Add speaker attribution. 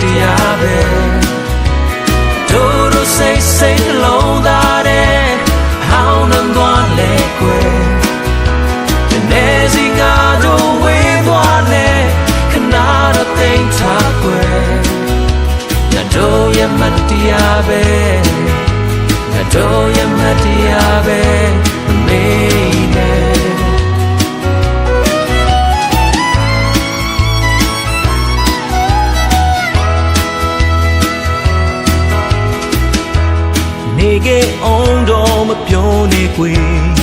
Speaker 1: တရားပဲတို့တို့စိတ်စိတ်နှလုံးသားတဲ့ဟောင်းနှံသွားလေကွယ်ဒီနေ့စီငါတို့ဝေးသွားလေခဏတော့သိမ်းထားကွယ်ငါတို့ရဲ့မတရားပဲငါတို့ရဲ့မတရားပဲ နေကအောင်တော့မပြောနေကွယ်